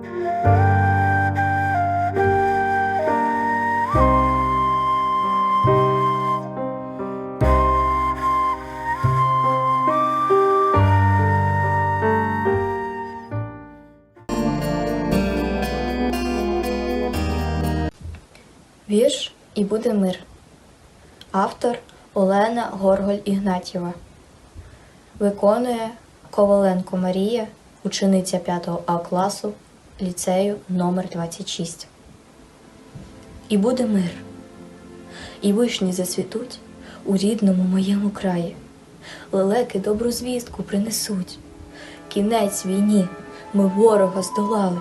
Вірш і буде мир. Автор Олена Горголь Ігнатєва. Виконує Коваленко Марія, учениця 5 А класу ліцею номер 26. І буде мир. І вишні засвітуть у рідному моєму краї. Лелеки добру звістку принесуть. Кінець війні ми ворога здолали.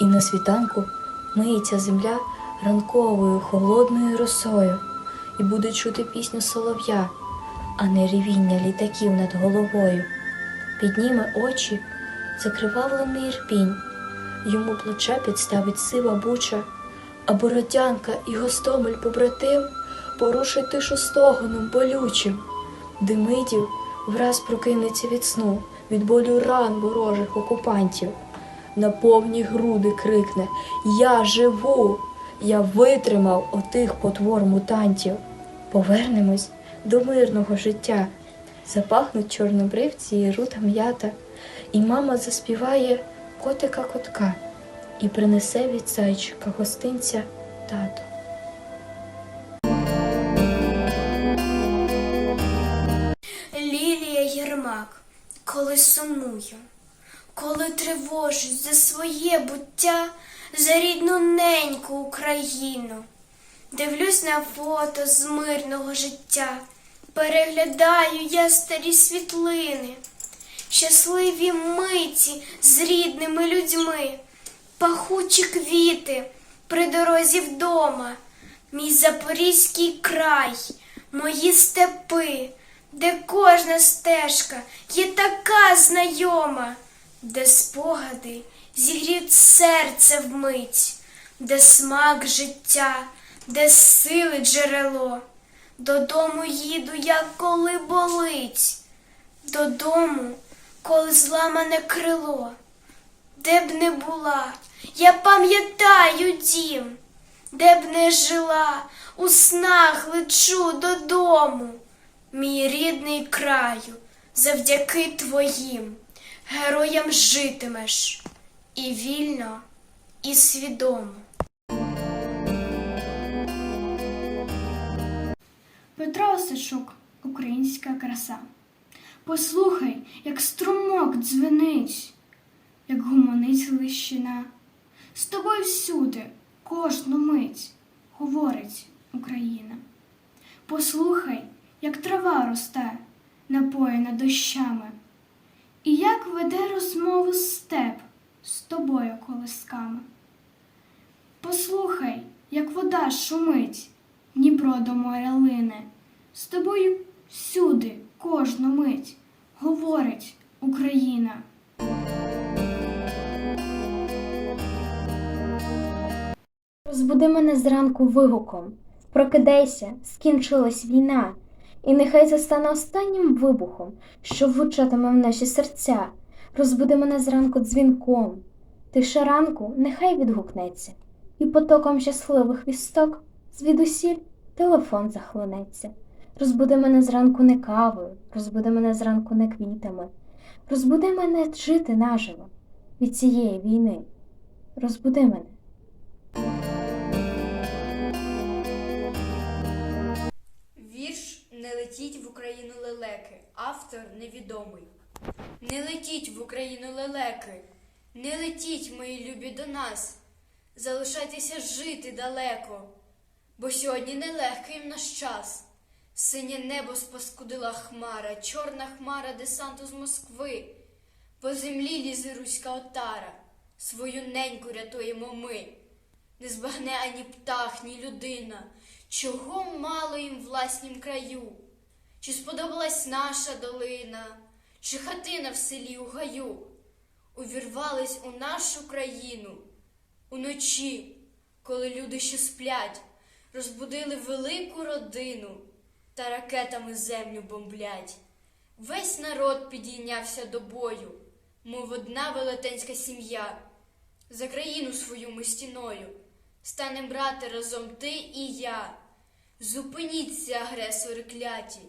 І на світанку миється земля ранковою холодною росою, і буде чути пісню солов'я, а не ревіння літаків над головою. Підніме очі, закривавлений ірпінь, йому плече підставить сива буча, а бородянка і гостомель побратим порушить тишу стогоном болючим. Демидів враз прокинеться від сну, від болю ран ворожих окупантів. На повні груди крикне Я живу! Я витримав отих потвор мутантів. Повернемось до мирного життя. Запахнуть чорнобривці і рута м'ята, і мама заспіває котика котка і принесе від зайчика гостинця тато. Лілія Єрмак, коли сумую, коли тривожусь за своє буття, за рідну неньку Україну, дивлюсь на фото з мирного життя, переглядаю я старі світлини, щасливі миті з рідними людьми, пахучі квіти при дорозі вдома, мій запорізький край, мої степи де кожна стежка є така знайома, де спогади зігріють серце вмить, де смак життя, де сили джерело. Додому їду я, коли болить, додому, коли зламане крило. Де б не була, я пам'ятаю дім, де б не жила, у снах лечу додому. Мій рідний краю, завдяки твоїм героям житимеш і вільно, і свідомо. Петро Осичук Українська краса. Послухай, як струмок дзвенить, як гуманить лищина. З тобою всюди, кожну мить, говорить Україна. Послухай, як трава росте, напоєна дощами, і як веде розмову степ з тобою колисками. Послухай, як вода шумить, Дніпро до моря лине, з тобою всюди, кожну мить, говорить Україна. Розбуди мене зранку вигуком, прокидайся, скінчилась війна, і нехай це стане останнім вибухом, що влучатиме в наші серця. Розбуди мене зранку дзвінком, тиша ранку нехай відгукнеться, і потоком щасливих вісток звідусіль телефон захлинеться. Розбуди мене зранку не кавою, розбуди мене зранку не квітами, розбуди мене жити наживо від цієї війни. Розбуди мене. Вірш Не летіть в Україну лелеки. Автор невідомий. Не летіть в Україну лелеки. Не летіть, мої любі, до нас. Залишайтеся жити далеко, бо сьогодні нелегкий наш час. Синє небо спаскудила хмара, чорна хмара десанту з Москви. По землі лізе руська отара, свою неньку рятуємо ми. Не збагне ані птах, ні людина, чого мало їм власнім краю. Чи сподобалась наша долина, чи хатина в селі у гаю? Увірвались у нашу країну уночі, коли люди ще сплять, розбудили велику родину та ракетами землю бомблять. Весь народ підійнявся до бою, мов одна велетенська сім'я. За країну свою ми стіною. Станем брати разом ти і я. Зупиніться, агресори кляті,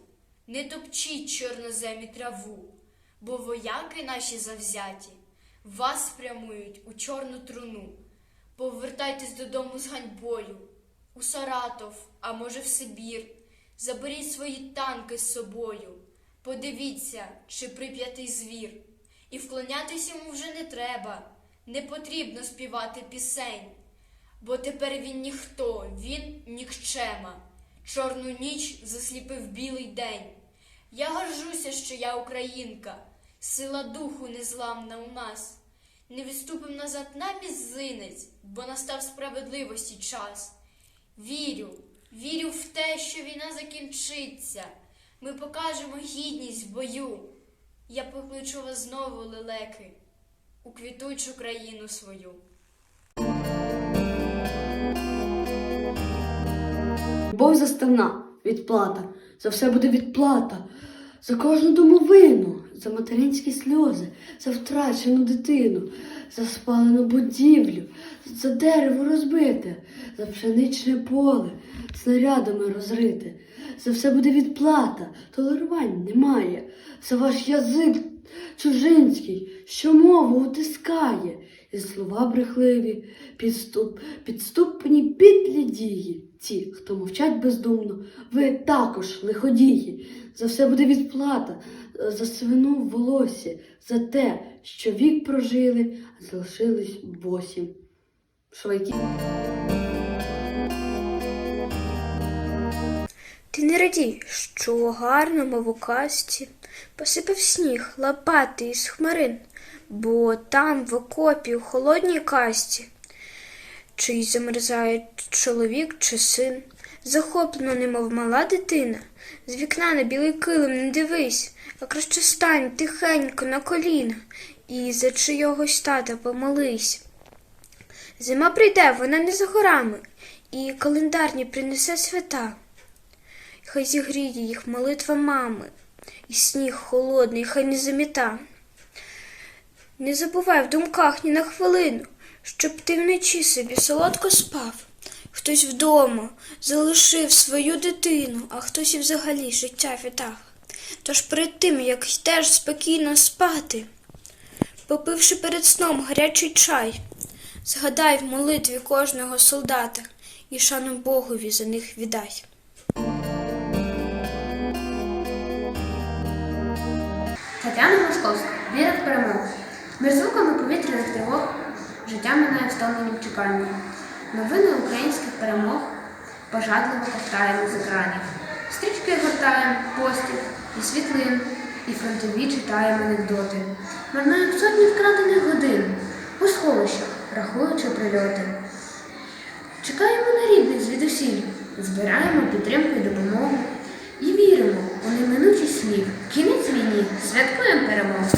не топчіть чорноземі траву, бо вояки наші завзяті вас прямують у чорну труну. Повертайтесь додому з ганьбою, у Саратов, а може в Сибір. Заберіть свої танки з собою. Подивіться, чи прип'ятий звір. І вклонятись йому вже не треба, не потрібно співати пісень. Бо тепер він ніхто, він нікчема. Чорну ніч засліпив білий день. Я горжуся, що я українка, сила духу незламна у нас. Не відступим назад на мізинець, бо настав справедливості час. Вірю, вірю в те, що війна закінчиться. Ми покажемо гідність в бою. Я покличу вас знову, лелеки, у квітучу країну свою. Любов заставна, відплата, за все буде відплата, за кожну домовину, за материнські сльози, за втрачену дитину, за спалену будівлю, за дерево розбите, за пшеничне поле, снарядами розрите. За все буде відплата, толерувань немає, за ваш язик чужинський, що мову утискає, і слова брехливі, підступ, підступні підлі дії. Ті, хто мовчать бездумно, ви також лиходії. За все буде відплата, за свину в волосі, за те, що вік прожили, а залишились босі. Швайки. Ти не радій, що у гарному вуказці посипав сніг лопати із хмарин, бо там в окопі у холодній касті, чий замерзає чоловік чи син, захоплено, немов мала дитина, з вікна на білий килим не дивись, а краще стань тихенько на коліна і за чийогось тата помолись. Зима прийде, вона не за горами, і календарні принесе свята. Хай зігріє їх молитва мами, і сніг холодний, хай не заміта. Не забувай в думках ні на хвилину, щоб ти вночі собі солодко спав. Хтось вдома залишив свою дитину, а хтось і взагалі життя віддав. Тож перед тим, як йдеш спокійно спати, попивши перед сном гарячий чай, згадай в молитві кожного солдата і шану Богові за них віддай. Тетяна Московська, віра в перемогу. Між звуками повітряних тривог життя минає в стомленім чеканні. Новини українських перемог пожадливо ковтаємо з екранів. Стрічки гортаємо, постів і світлин, і фронтові читаємо анекдоти. Марнаємо сотні вкрадених годин у сховищах, рахуючи прильоти. Чекаємо на рідних звідусіль, збираємо підтримку і допомогу і віримо у неминучість слів. Кінець війні, святкуємо перемогу.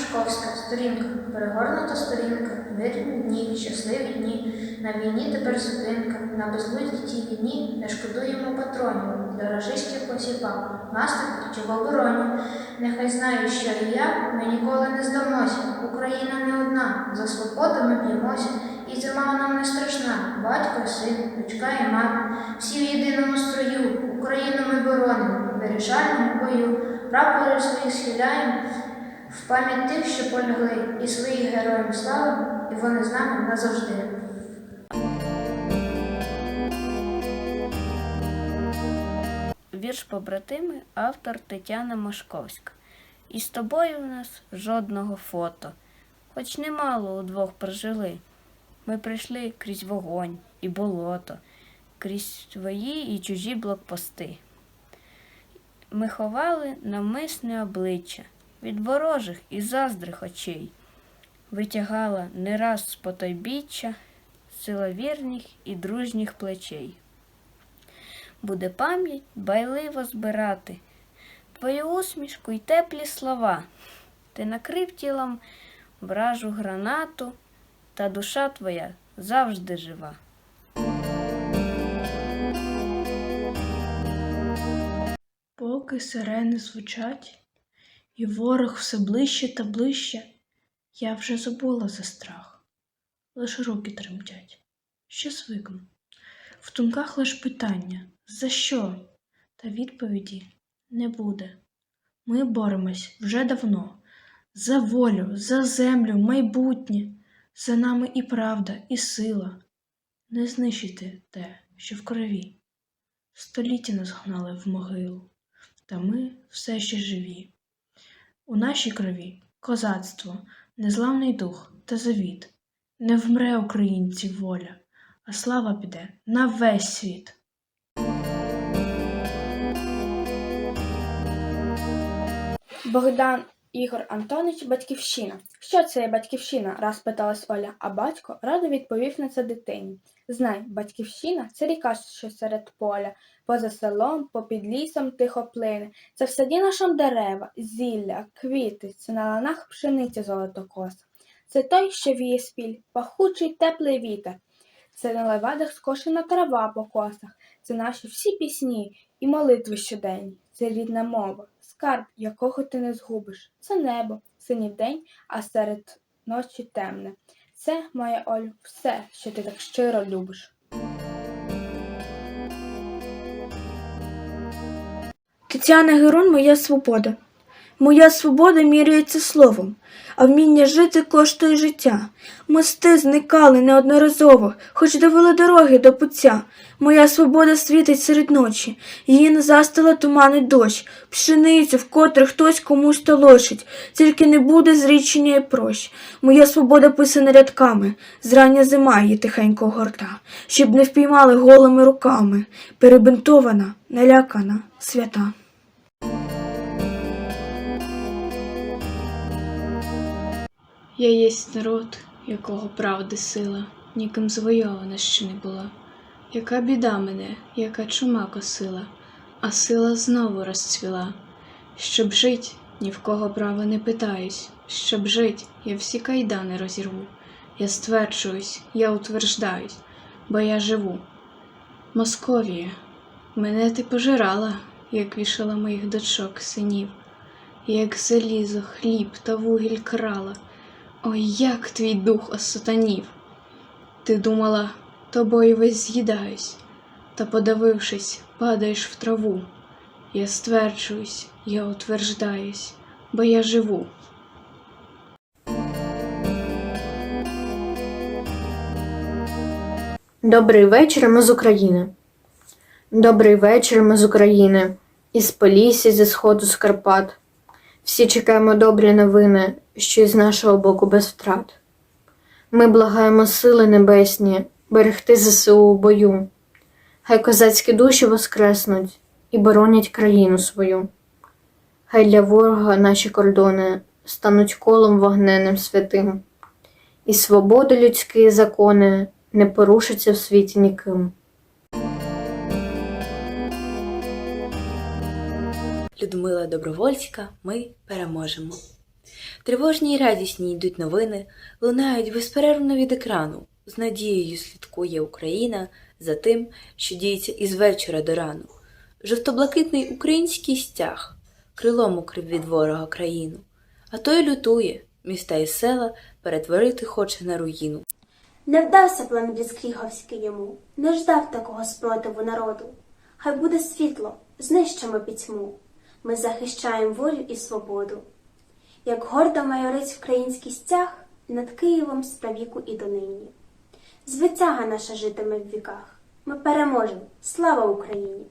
Тетяна Мишковська, сторінка, перегорнута сторінка, вірні дні, щасливі дні. На війні тепер зупинка, на безглуздій війні не шкодуємо патронів для рашистських посіпак. Нас так чи в обороні. Нехай знають, що і я, ми ніколи не здамося. Україна не одна, за свободу ми б'ємося. І зима нам не страшна. Батько, син, дочка і мама. Всі в єдиному строю. Україну ми боронимо, вирішальному бою. Прапори свої схиляємо. В пам'ять тих, що полягли, і своїх героям слави, і вони з нами назавжди. Вірш побратими, автор Тетяна Мошковська. І з тобою у нас жодного фото, хоч немало удвох прожили. Ми прийшли крізь вогонь і болото, крізь свої і чужі блокпости. Ми ховали навмисне обличчя від ворожих і заздрих очей, витягала не раз з потойбіччя сила вірних і дружніх плечей буде пам'ять байливо збирати, твою усмішку й теплі слова. Ти накрив тілом вражу гранату, та душа твоя завжди жива. Поки сирени звучать, і ворог все ближче та ближче. Я вже забула за страх, лиш руки тремтять. Ще звикну. В думках лиш питання за що? Та відповіді не буде. Ми боремось вже давно за волю, за землю, майбутнє, за нами і правда, і сила. Не знищити те, що в крові. Століття нас гнали в могилу, та ми все ще живі. У нашій крові козацтво, незламний дух та завіт. Не вмре українців воля, а слава піде на весь світ. Богдан Ігор Антонович Батьківщина. Що це є батьківщина? раз питалась Оля, а батько радо відповів на це дитині. Знай, батьківщина це ріка, що серед поля, поза селом, попід лісом тихо плине. Це в саді нашому дерева, зілля, квіти, це на ланах пшениця золотокоса. Це той, що віє спіль, пахучий теплий вітер. Це на левадах скошена трава по косах, це наші всі пісні і молитви щоденні, це рідна мова, скарб, якого ти не згубиш. Це небо, синій день, а серед ночі темне. Це, моя Олю, все, що ти так щиро любиш. Тетяна Герун, моя свобода. Моя свобода міряється словом, а вміння жити коштує життя. Мости зникали неодноразово, хоч довели дороги до пуття. Моя свобода світить серед ночі, її не застила туманить дощ, пшеницю, вкотре хтось комусь толочить, тільки не буде зрічення і прощ. Моя свобода писана рядками, зрання зима її тихенько горта, щоб не впіймали голими руками, перебинтована, налякана, свята. Я єсть народ, якого правди сила, ніким звойована ще не була. Яка біда мене, яка чума косила, а сила знову розцвіла. Щоб жить, ні в кого права не питаюсь, щоб жить, я всі кайдани розірву. Я стверджуюсь, я утверждаюсь, бо я живу. Московія, мене ти пожирала, як вішала моїх дочок, синів, як залізо, хліб та вугіль крала. Ой, як твій дух осатанів. Ти думала, тобою весь з'їдаюсь, та, подавившись, падаєш в траву. Я стверджуюсь, я утверждаюсь, бо я живу. Добрий вечір, ми з України. Добрий вечір, ми з України. Із Полісся, зі сходу з Карпат. Всі чекаємо добрі новини, що із нашого боку без втрат. Ми благаємо сили небесні, берегти ЗСУ у бою. Хай козацькі душі воскреснуть і боронять країну свою. Хай для ворога наші кордони стануть колом вогненним святим, і свободи людські закони не порушаться в світі ніким. Людмила Добровольська, ми переможемо. Тривожні й радісні йдуть новини, лунають безперервно від екрану. З надією слідкує Україна за тим, що діється із вечора до рану. Жовто-блакитний український стяг крилом укрив від ворога країну, а той лютує, міста і села перетворити хоче на руїну. Не вдався план Бліцкріговський йому, не ждав такого спротиву народу. Хай буде світло, знищимо пітьму. Ми захищаємо волю і свободу. Як гордо майорить український стяг над Києвом з правіку і донині. Звитяга наша житиме в віках. Ми переможемо. Слава Україні!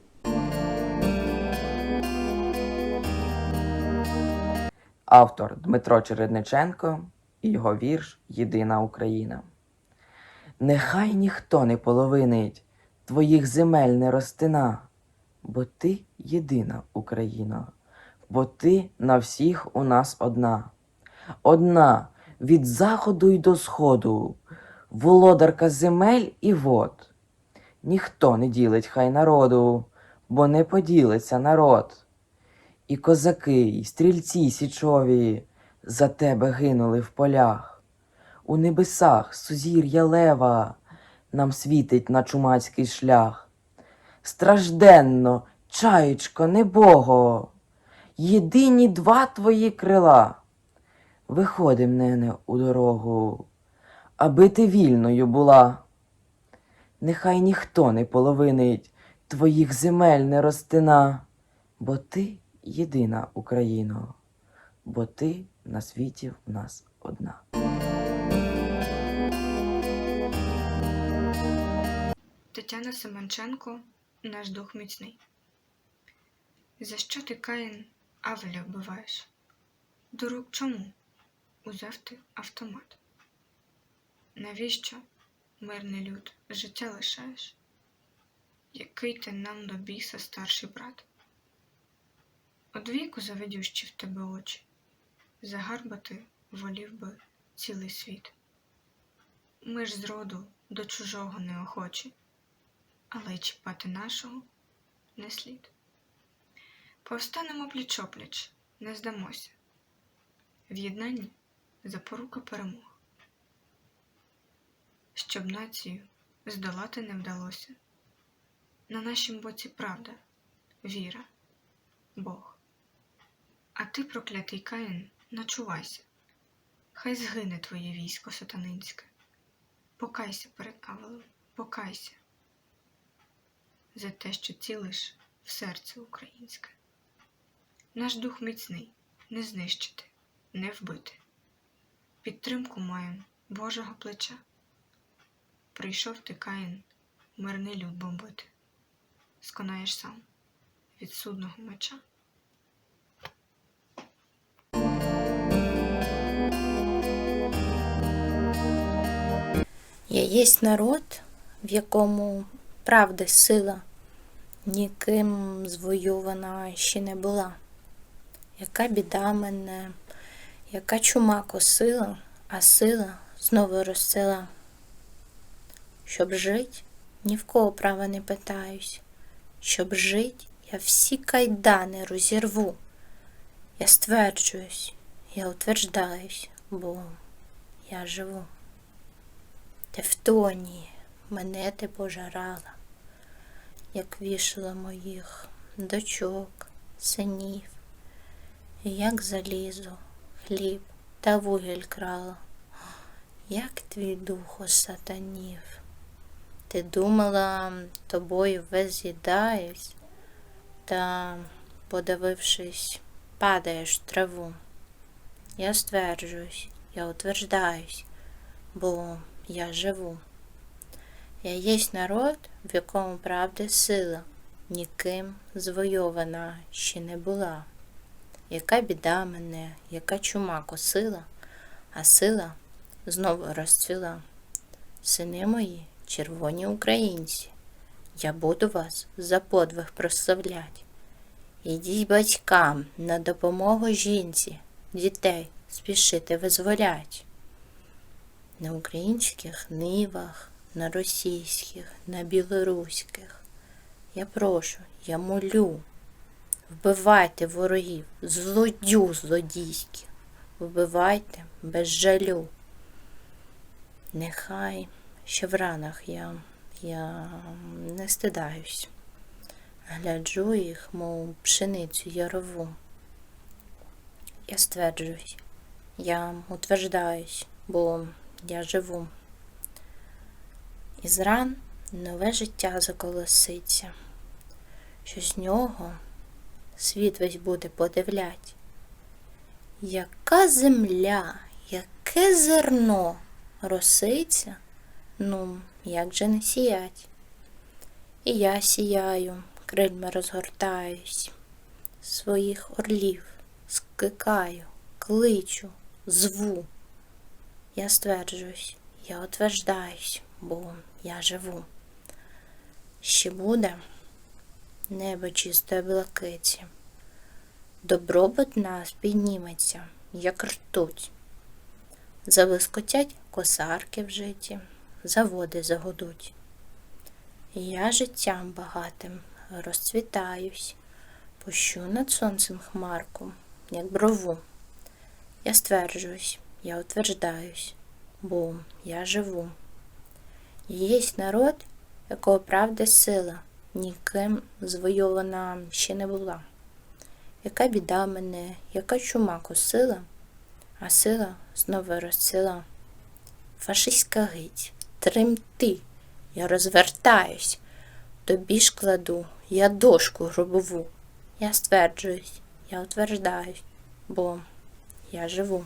Автор Дмитро Чередниченко і його вірш Єдина Україна. Нехай ніхто не половинить твоїх земель не розтина, бо ти єдина Україна, бо ти на всіх у нас одна. Одна від заходу й до сходу, володарка земель і вод. Ніхто не ділить хай народу, бо не поділиться народ. І козаки, і стрільці січові за тебе гинули в полях. У небесах сузір'я лева нам світить на чумацький шлях. Стражденно, чаєчко, небого, єдині два твої крила. Виходим, нене, у дорогу, аби ти вільною була. Нехай ніхто не половинить твоїх земель не розтина, бо ти єдина Україно, бо ти на світі в нас одна. Тетяна Семенченко, наш дух міцний. За що ти Каїн Авеля вбиваєш? Дурак чому? Узяв ти автомат. Навіщо, мирний люд, життя лишаєш? Який ти нам до біса старший брат? Одвіку завидющі в тебе очі, загарбати волів би цілий світ. Ми ж зроду до чужого неохочі, але чіпати нашого не слід. Повстанемо пліч-опліч, не здамося. В єднанні запорука перемог. Щоб націю здолати не вдалося. На нашім боці правда, віра, Бог. А ти, проклятий Каїн, начувайся. Хай згине твоє військо сатанинське. Покайся перед Авелем, покайся за те, що цілиш в серце українське. Наш дух міцний, не знищити, не вбити. Підтримку маєм Божого плеча. Прийшов ти Каїн, мирний люд бомбити. Сконаєш сам від судного меча. Я єсть народ, в якому правда сила, ніким звойована ще не була. Яка біда мене, яка чума косила, а сила знову розцела. Щоб жить, ні в кого права не питаюсь. Щоб жить, я всі кайдани розірву. Я стверджуюсь, я утверждаюсь, бо я живу. Тевтонії, мене ти пожарала, як вішала моїх дочок, синів, як залізо, хліб та вугіль крала, як твій дух осатанів. Ти думала, тобою весь та, подивившись, падаєш в траву. Я стверджуюсь, я утверждаюсь, бо я живу. Я єсть народ, в якому правди сила, ніким звойована ще не була. Яка біда мене, яка чума косила, а сила знову розцвіла. Сини мої, червоні українці, я буду вас за подвиг прославлять. Ідіть батькам на допомогу жінці, дітей спішити визволять. На українських нивах, на російських, на білоруських. Я прошу, я молю, вбивайте ворогів, злодю злодійських, вбивайте без жалю. Нехай ще в ранах я, я не стидаюсь, гляджу їх, мов пшеницю ярову. Я стверджуюсь, я утверждаюсь, бо я живу. Із ран нове життя заколоситься, що з нього світ весь буде подивлять. Яка земля, яке зерно роситься, ну, як же не сіять. І я сіяю, крильми розгортаюсь, своїх орлів скликаю, кличу, зву. Я стверджуюсь, я утверждаюсь, бо я живу. Ще буде небо чистої блакиті. Добробут нас підніметься, як ртуть. Завискотять косарки в житті, заводи загудуть. Я життям багатим розцвітаюсь, пущу над сонцем хмарку, як брову. Я стверджуюсь, я утверждаюсь, бо я живу. Єсть народ, якого правда сила, ніким звойована ще не була. яка біда мене, яка чума косила, а сила знову розсила. Фашистська гить, тремти, я розвертаюсь, тобі ж кладу, я дошку гробову. Я стверджуюсь, я утверждаюсь, бо я живу.